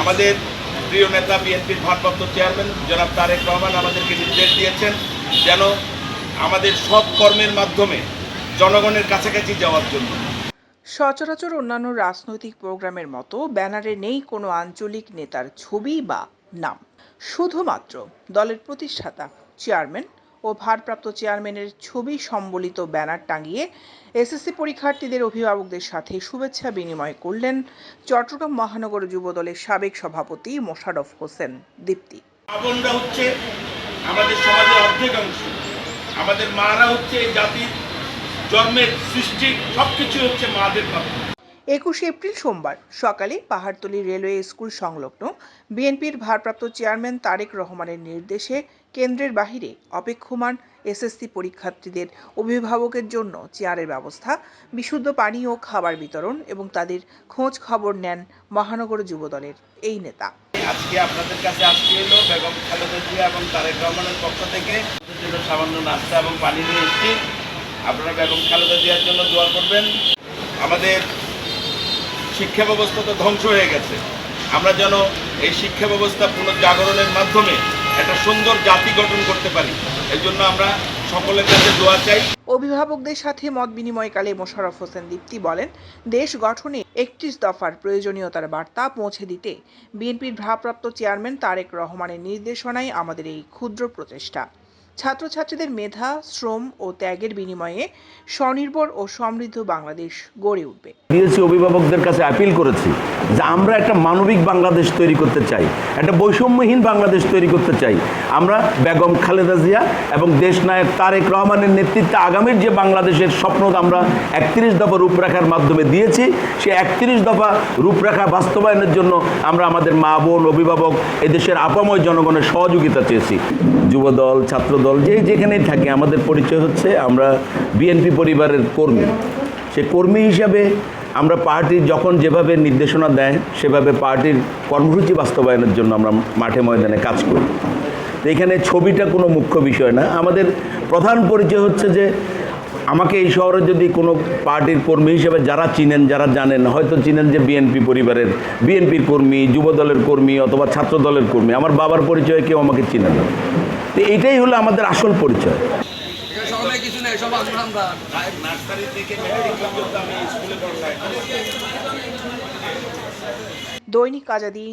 আমাদের প্রিয় নেতা বিএনপির ভারপ্রাপ্ত চেয়ারম্যান জনাব তারেক রহমান আমাদেরকে নির্দেশ দিয়েছেন যেন আমাদের সব কর্মের মাধ্যমে জনগণের কাছাকাছি যাওয়ার জন্য। সচরাচর অন্যান্য রাজনৈতিক প্রোগ্রামের মতো ব্যানারে নেই কোনো আঞ্চলিক নেতার ছবি বা নাম। শুধুমাত্র দলের প্রতিষ্ঠাতা, চেয়ারম্যান ও ভারপ্রাপ্ত চেয়ারম্যানের ছবি সম্বলিত ব্যানার টাঙিয়ে এসএসসি পরীক্ষার্থীদের অভিভাবকদের সাথে শুভেচ্ছা বিনিময় করলেন চট্টগ্রাম মহানগর যুবদলের সাবেক সভাপতি মোশাররফ হোসেন দীপ্তি। আবনরা হচ্ছে আমাদের সমাজের অর্ধেক অংশ। আমাদের মারা হচ্ছে জাতির জন্মের সৃষ্টি সব কিছু হচ্ছে মাদের মাধ্যমে একুশে এপ্রিল সোমবার সকালে পাহাড়তলী রেলওয়ে স্কুল সংলগ্ন বিএনপির ভারপ্রাপ্ত চেয়ারম্যান তারেক রহমানের নির্দেশে কেন্দ্রের বাহিরে অপেক্ষমান এসএসসি পরীক্ষার্থীদের অভিভাবকের জন্য চেয়ারের ব্যবস্থা, বিশুদ্ধ পানি ও খাবার বিতরণ এবং তাদের খোঁজ খবর নেন মহানগর যুবদলের এই নেতা। আজকে আপনাদের কাছে আসতে এলো বেগম খালেদা জিয়া এবং তারেক রহমানের পক্ষ থেকে। সামান্য নাস্তা এবং পানি নিয়ে এসেছি। আপনারা বেগম খালেদা জিয়ার জন্য দোয়া করবেন। আমাদের শিক্ষা ব্যবস্থা তো ধ্বংস হয়ে গেছে। আমরা যেন এই শিক্ষা ব্যবস্থা পুনর্জাগরণের মাধ্যমে একটা সুন্দর জাতি গঠন করতে পারি। এই জন্য আমরা সকলের কাছে দোয়া চাই। অভিভাবকদের সাথে মত বিনিময়কালে মোশাররফ হোসেন দীপ্তি বলেন, দেশ গঠনে একত্রিশ দফার প্রয়োজনীয়তার বার্তা পৌঁছে দিতে বিএনপির ভারপ্রাপ্ত চেয়ারম্যান তারেক রহমানের নির্দেশনায় আমাদের এই ক্ষুদ্র প্রচেষ্টা। ছাত্রছাত্রীদের মেধা, শ্রম ও ত্যাগের বিনিময়ে স্বনির্ভর ও সমৃদ্ধ বাংলাদেশ গড়ে উঠবে। দিয়েছি অভিভাবকদের কাছে আপিল করেছি যে আমরা একটা মানবিক বাংলাদেশ তৈরি করতে চাই, একটা বৈষম্যহীন বাংলাদেশ তৈরি করতে চাই। আমরা বেগম খালেদা জিয়া এবং দেশনায়ক তারেক রহমানের নেতৃত্বে আগামীর যে বাংলাদেশের স্বপ্ন আমরা একত্রিশ দফা রূপরেখার মাধ্যমে দিয়েছি সে একত্রিশ দফা রূপরেখা বাস্তবায়নের জন্য আমরা আমাদের মা বোন, অভিভাবক, এদেশের আপাময় জনগণের সহযোগিতা চেয়েছি। যুবদল, ছাত্রদল যে যেখানেই থাকে, আমাদের পরিচয় হচ্ছে আমরা বিএনপি পরিবারের কর্মী। সে কর্মী হিসাবে আমরা পার্টির যখন যেভাবে নির্দেশনা দেয়, সেভাবে পার্টির কর্মসূচি বাস্তবায়নের জন্য আমরা মাঠে ময়দানে কাজ করি। এখানে ছবিটা কোনো মুখ্য বিষয় না। আমাদের প্রধান পরিচয় হচ্ছে যে, আমাকে এই শহরে যদি কোনো পার্টির কর্মী হিসেবে যারা চিনেন, যারা জানেন, হয়তো চিনেন যে বিএনপি পরিবারের, বিএনপির কর্মী, যুবদলের কর্মী অথবা ছাত্র দলের কর্মী, আমার বাবার পরিচয়ে কেউ আমাকে চিনে না। তো এইটাই হলো আমাদের আসল পরিচয়। এখানে সবাই কিছু সব আমরা নার্সারি থেকে দৈনিক আজাদি